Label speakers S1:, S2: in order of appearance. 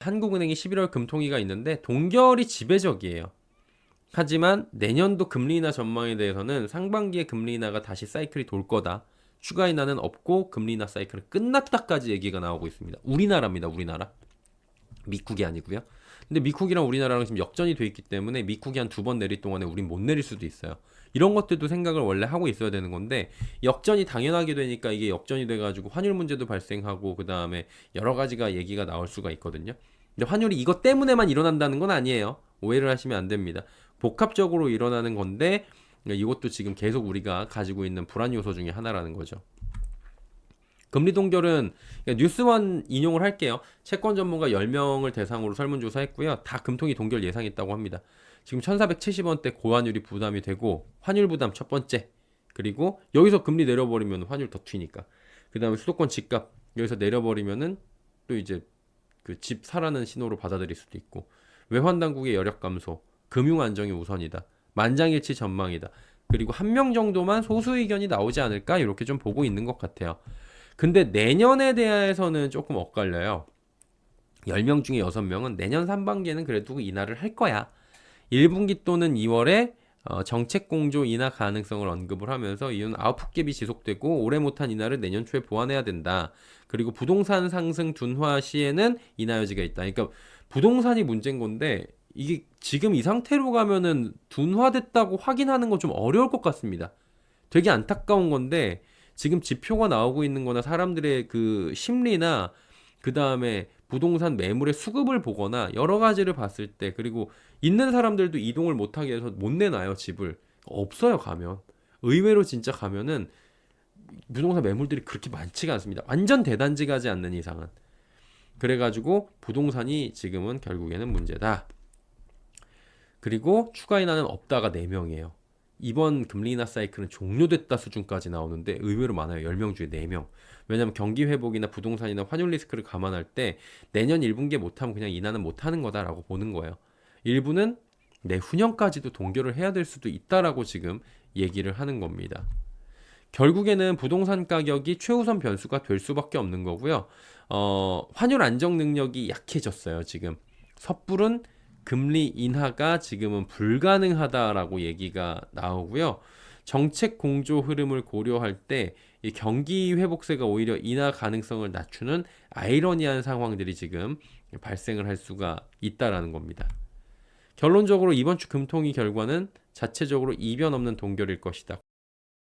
S1: 한국은행이 11월 금통위가 있는데 동결이 지배적이에요. 하지만 내년도 금리 인하 전망에 대해서는 상반기에 금리 인하가 다시 사이클이 돌 거다. 추가 인하는 없고 금리 인하 사이클은 끝났다까지 얘기가 나오고 있습니다. 우리나라입니다. 우리나라. 미국이 아니고요. 근데 미국이랑 우리나라랑 지금 역전이 돼 있기 때문에 미국이 한 두 번 내릴 동안에 우린 못 내릴 수도 있어요. 이런 것들도 생각을 원래 하고 있어야 되는 건데 역전이 당연하게 되니까 이게 역전이 돼가지고 환율 문제도 발생하고 그 다음에 여러 가지가 얘기가 나올 수가 있거든요. 근데 환율이 이것 때문에만 일어난다는 건 아니에요. 오해를 하시면 안 됩니다. 복합적으로 일어나는 건데 이것도 지금 계속 우리가 가지고 있는 불안 요소 중에 하나라는 거죠. 금리 동결은 그러니까 뉴스원 인용을 할게요. 채권 전문가 10명을 대상으로 설문조사했고요. 다 금통위 동결 예상했다고 합니다. 지금 1470원대 고환율이 부담이 되고 환율 부담 첫 번째. 그리고 여기서 금리 내려버리면 환율 더 튀니까. 그 다음에 수도권 집값 여기서 내려버리면은 또 이제 그 집 사라는 신호로 받아들일 수도 있고 외환 당국의 여력 감소, 금융 안정이 우선이다. 만장일치 전망이다. 그리고 한 명 정도만 소수 의견이 나오지 않을까 이렇게 좀 보고 있는 것 같아요. 근데 내년에 대해서는 조금 엇갈려요. 10명 중에 6명은 내년 상반기에는 그래도 인하를 할 거야. 1분기 또는 2월에 어, 정책 공조 인하 가능성을 언급을 하면서 이유는 아웃풋 갭이 지속되고 올해 못한 인하를 내년 초에 보완해야 된다. 그리고 부동산 상승 둔화 시에는 인하 여지가 있다. 그러니까 부동산이 문제인 건데 이게 지금 이 상태로 가면은 둔화됐다고 확인하는 건 좀 어려울 것 같습니다. 되게 안타까운 건데 지금 지표가 나오고 있는 거나 사람들의 그 심리나 그 다음에 부동산 매물의 수급을 보거나 여러 가지를 봤을 때 그리고 있는 사람들도 이동을 못하게 해서 못 내놔요 집을. 없어요 가면. 의외로 진짜 가면은 부동산 매물들이 그렇게 많지가 않습니다. 완전 대단지 가지 않는 이상은. 그래가지고 부동산이 지금은 결국에는 문제다. 그리고 추가 인하는 없다가 4명이에요 이번 금리 인하 사이클은 종료됐다 수준까지 나오는데 의외로 많아요. 10명 중에 4명. 왜냐하면 경기 회복이나 부동산이나 환율 리스크를 감안할 때 내년 1분기에 못하면 그냥 인하는 못하는 거다라고 보는 거예요. 일부는 내후년까지도 동결을 해야 될 수도 있다라고 지금 얘기를 하는 겁니다. 결국에는 부동산 가격이 최우선 변수가 될 수밖에 없는 거고요. 어, 환율 안정 능력이 약해졌어요, 지금. 섣불은 금리 인하가 지금은 불가능하다라고 얘기가 나오고요. 정책 공조 흐름을 고려할 때이 경기 회복세가 오히려 인하 가능성을 낮추는 아이러니한 상황들이 지금 발생을 할 수가 있다라는 겁니다. 결론적으로 이번 주 금통위 결과는 자체적으로 이변 없는 동결일 것이다.